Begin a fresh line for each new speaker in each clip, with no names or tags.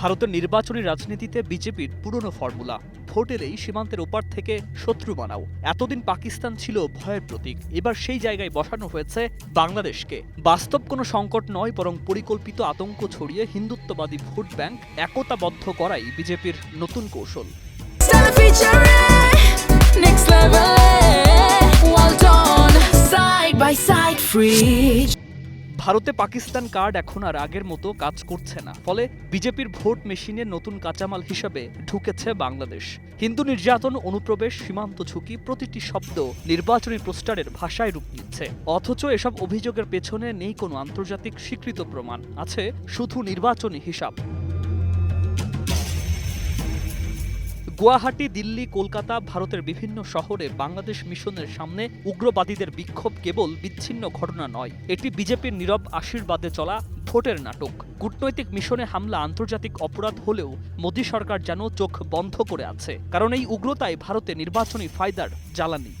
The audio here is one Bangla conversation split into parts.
ভারতের নির্বাচনী রাজনীতিতে বিজেপির পুরনো ফর্মুলা ভোট এলেই সীমান্তের ওপার থেকে শত্রু বানাও এতদিন পাকিস্তান ছিল ভয়ের প্রতীক এবার সেই জায়গায় বসানো হয়েছে বাংলাদেশকে বাস্তব কোনো সংকট নয় বরং পরিকল্পিত আতঙ্ক ছড়িয়ে হিন্দুত্ববাদী ভোট ব্যাংক একতাবদ্ধ করাই বিজেপির নতুন কৌশল
next level. Well done, side by side, free.
ভারতে পাকিস্তান কার্ড এখন আর আগের মতো কাজ করছে না। ফলে বিজেপির ভোট মেশিনে নতুন কাঁচামাল হিসেবে ঢুকেছে বাংলাদেশ। হিন্দু নির্যাতন, অনুপ্রবেশ, সীমান্ত ঝুঁকি প্রতিটি শব্দ নির্বাচনী পোস্টারের ভাষায় রূপ নিচ্ছে। অথচ এসব অভিযোগের পেছনে নেই কোনো আন্তর্জাতিক স্বীকৃত প্রমাণ। আছে শুধু নির্বাচনী হিসাব। গুয়াহাটি, দিল্লি, কলকাতা ভারতের বিভিন্ন শহরে বাংলাদেশ মিশনের সামনে উগ্রবাদীদের বিক্ষোভ কেবল বিচ্ছিন্ন ঘটনা নয়। এটি বিজেপির নীরব আশীর্বাদে চলা ভোটের নাটক। কূটনৈতিক মিশনে হামলা আন্তর্জাতিক অপরাধ হলেও মোদী সরকার যেন চোখ বন্ধ করে আছে। কারণ এই উগ্রতায় ভারতে নির্বাচনী ফায়দার জ্বালানি।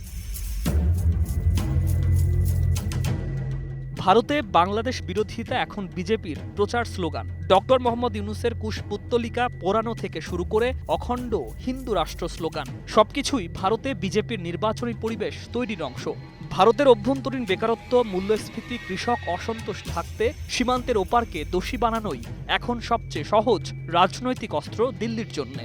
ভারতে বাংলাদেশ বিরোধিতা এখন বিজেপির প্রচার স্লোগান। ডক্টর মোহাম্মদ ইউনুসের কুশপুত্তলিকা পোড়ানো থেকে শুরু করে অখণ্ড হিন্দু রাষ্ট্র স্লোগান। সবকিছুই ভারতে বিজেপির নির্বাচনী পরিবেশ তৈরির অংশ। ভারতের অভ্যন্তরীণ বেকারত্ব, মূল্যস্ফীতি, কৃষক অসন্তোষ থাকতে সীমান্তের ওপারকে দোষী বানানোই এখন সবচেয়ে সহজ রাজনৈতিক অস্ত্র দিল্লির জন্যে।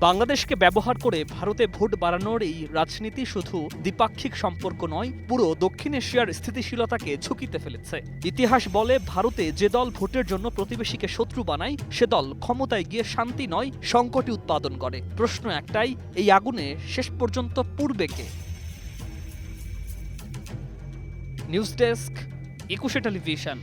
বাংলাদেশকে ব্যবহার করে ভারতে ভোট বাড়ানোর এই রাজনীতি শুধু দ্বিপাক্ষিক সম্পর্ক নয়, পুরো দক্ষিণ এশিয়ার স্থিতিশীলতাকে ঝুঁকিতে ফেলেছে। ইতিহাস বলে, ভারতে যে দল ভোটের জন্য প্রতিবেশীকে শত্রু বানায়, সে দল ক্ষমতায় গিয়ে শান্তি নয়, সংকটই উৎপাদন করে। প্রশ্ন একটাই, এই আগুনে শেষ পর্যন্ত পূর্বে কে? News desk, Ekushey Television.